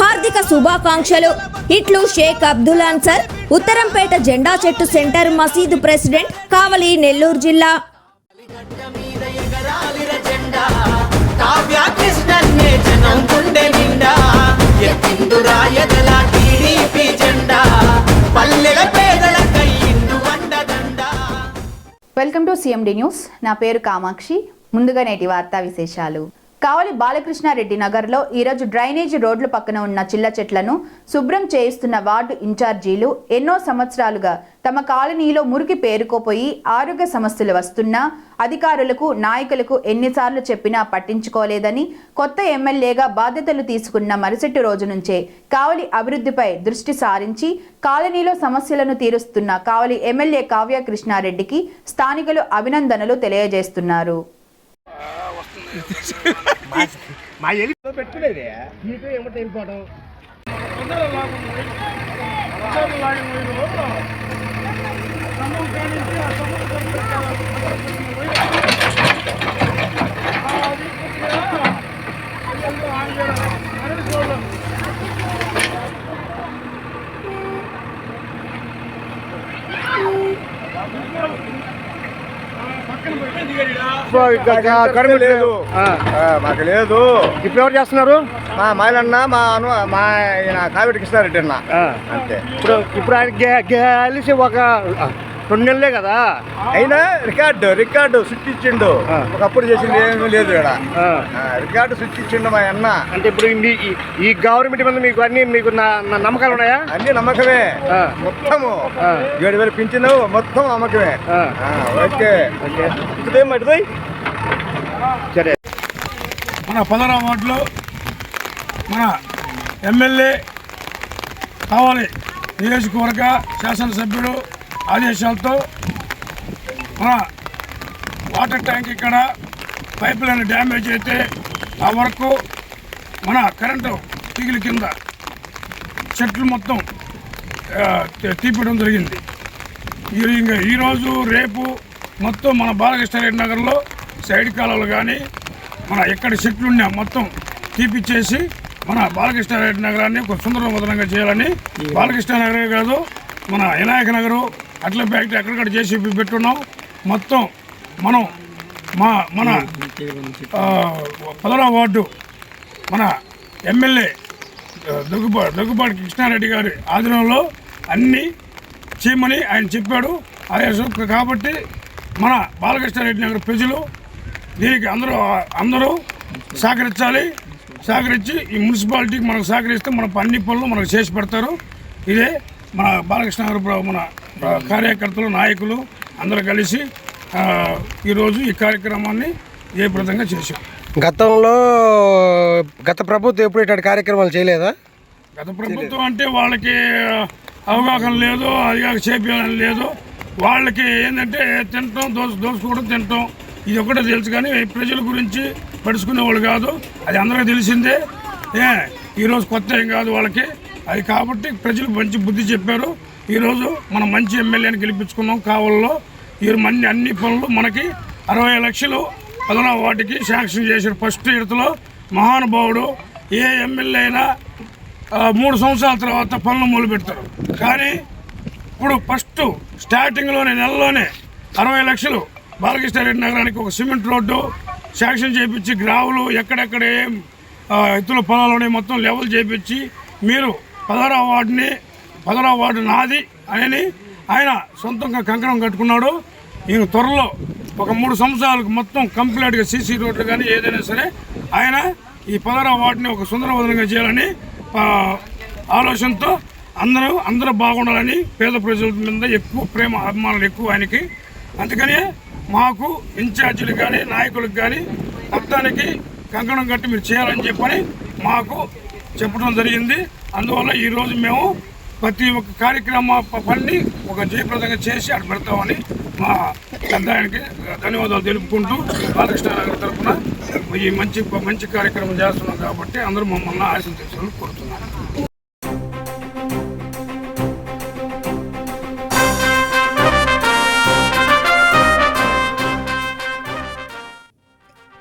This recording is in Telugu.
హార్దిక శుభాకాంక్షలు. ఇట్లు షేక్ అబ్దుల్ అన్సర్ ఉత్తరంపేట జెండా చెట్టు సెంటర్ మసీదు ప్రెసిడెంట్ కావలి నెల్లూరు జిల్లా. Welcome to CMD news. నా పేరు కామాక్షి. ముందుగా నేటి వార్తా విశేషాలు. కావలి బాలకృష్ణారెడ్డి నగర్లో ఈరోజు డ్రైనేజీ రోడ్ల పక్కన ఉన్న చిల్ల చెట్లను శుభ్రం చేయిస్తున్న వార్డు ఇన్ఛార్జీలు ఎన్నో సంవత్సరాలుగా తమ కాలనీలో మురికి పేరుకోపోయి ఆరోగ్య సమస్యలు వస్తున్నా అధికారులకు నాయకులకు ఎన్నిసార్లు చెప్పినా పట్టించుకోలేదని కొత్త ఎమ్మెల్యేగా బాధ్యతలు తీసుకున్న మరుసటి రోజు నుంచే కావలి అభివృద్ధిపై దృష్టి సారించి కాలనీలో సమస్యలను తీరుస్తున్న కావలి ఎమ్మెల్యే కావ్య కృష్ణారెడ్డికి స్థానికులు అభినందనలు తెలియజేస్తున్నారు. మా ఎలి పెట్టుకునేది నీకు ఏమంటే వెళ్ళిపోవడం లేదు. మాకు లేదు ఇప్పుడు ఎవరు చేస్తున్నారు? మా మాయలన్న మా అను మా ఆయన కావిటి కృష్ణారెడ్డి అన్న. అంతే. ఇప్పుడు ఇప్పుడు ఆయన గెలిచి ఒక రెండు నెలలే కదా? అయినా రికార్డు రికార్డు సృష్టించిండు. ఒకప్పుడు చేసింది ఏమీ లేదు ఇక్కడ. రికార్డు సృష్టించిండు మా అన్న. అంటే ఇప్పుడు ఈ గవర్నమెంట్ మీద మీకు అన్ని మీకు నమ్మకాలు ఉన్నాయా? అన్ని నమ్మకమే. మొత్తము. ఏడు వేలు పింఛను మొత్తం నమ్మకమే. ఓకే. ఓకే. మటుది సరే. మన పదరా వార్డులో మన ఎమ్మెల్యే కావాలి. నియోజకవర్గ శాసనసభ్యుడు ఆదేశాలతో మన వాటర్ ట్యాంక్ ఇక్కడ పైప్ లైన్ డ్యామేజ్ అయితే ఆ వరకు మన కరెంటు తీగల కింద చెట్లు మొత్తం ఆ, తీ- తీపియడం జరిగింది. ఇంకా ఈరోజు రేపు మొత్తం మన బాలకృష్ణారెడ్డి నగర్లో సైడ్ కాలువలు కానీ మన ఎక్కడ చెట్లు ఉన్నా మొత్తం తీపిచ్చేసి మన బాలకృష్ణారెడ్డి నగరాన్ని ఒక సుందరవంతంగా చేయాలని బాలకృష్ణ నగరే కాదు మన వినాయక నగరు అట్ల ఫ్యాక్టరీ ఎక్కడికక్కడ చేసి పెట్టున్నాం మొత్తం మనం మా మన ఆ, పదవ వార్డు మన ఎమ్మెల్యే దగ్గుబా దగ్గుబాటి కృష్ణారెడ్డి గారి ఆధీనంలో అన్నీ చేయమని ఆయన చెప్పాడు. ఆదేశం కాబట్టి మన బాలకృష్ణారెడ్డి నగర్ ప్రజలు దీనికి అందరూ అందరూ సహకరించాలి. సహకరించి ఈ మున్సిపాలిటీకి మనకు సహకరిస్తే మన అన్ని పనులు మనకు చేసి పెడతారు. ఇదే మన బాలకృష్ణ నగర్ మన కార్యకర్తలు నాయకులు అందరూ కలిసి ఈరోజు ఈ కార్యక్రమాన్ని జయప్రదంగా చేశాం. గతంలో గత ప్రభుత్వం ఎప్పుడు ఇట్లాంటి కార్యక్రమాలు చేయలేదా? గత ప్రభుత్వం అంటే వాళ్ళకి అవగాహన లేదు అది కాక చేపించాలని లేదు. వాళ్ళకి ఏంటంటే తినటం దోసు దోసుకోవడం తినటం ఇది ఒకటే తెలుసు కానీ ప్రజల గురించి పడుచుకునే వాళ్ళు కాదు. అది అందరికీ తెలిసిందే. ఏ ఈరోజు కొత్త ఏం కాదు వాళ్ళకి. అది కాబట్టి ప్రజలు మంచి బుద్ధి చెప్పారు. ఈరోజు మనం మంచి ఎమ్మెల్యేని గెలిపించుకున్నాం కావల్లో. ఈ మన్ని అన్ని పనులు మనకి అరవై లక్షలు అదనపు వాటికి శాంక్షన్ చేశారు. ఫస్ట్ విడతలో మహానుభావుడు ఏ ఎమ్మెల్యే అయినా మూడు సంవత్సరాల తర్వాత పనులు మొదలు పెడతారు కానీ ఇప్పుడు ఫస్ట్ స్టార్టింగ్లోనే నెలలోనే అరవై లక్షలు బాలకృష్ణారెడ్డి నగరానికి ఒక సిమెంట్ రోడ్డు శాంక్షన్ చేయించి గ్రావులు ఎక్కడెక్కడ ఏం ఎత్తుల పొలాలు ఉన్నాయి మొత్తం లెవెల్ చేయించి మీరు పదహారవ వార్డుని పదరా వార్డు నాది అని ఆయన సొంతంగా కంకణం కట్టుకున్నాడు. ఈయన త్వరలో ఒక మూడు సంవత్సరాలకు మొత్తం కంప్లీట్గా సీసీ రోడ్లు కానీ ఏదైనా సరే ఆయన ఈ పదరా వార్డుని ఒక సుందరవదనంగా చేయాలని ఆలోచనతో అందరూ అందరూ బాగుండాలని పేద ప్రజల మీద ఎక్కువ ప్రేమ అభిమానులు ఎక్కువ ఆయనకి. అందుకని మాకు ఇన్ఛార్జీలు కానీ నాయకులకు కానీ మొత్తానికి కంకణం కట్టి మీరు చేయాలని చెప్పని మాకు చెప్పడం జరిగింది. అందువల్ల ఈరోజు మేము ప్రతి ఒక్క కార్యక్రమ పని ఒక జయప్రదంగా చేసి అక్కడ పెడతామని మా పెద్ద ఆయనకి ధన్యవాదాలు తెలుపుకుంటూ బాలకృష్ణ తరఫున ఈ మంచి మంచి కార్యక్రమం చేస్తున్నాం కాబట్టి అందరూ మమ్మల్ని ఆశీర్వదించాలని కోరుతున్నాను.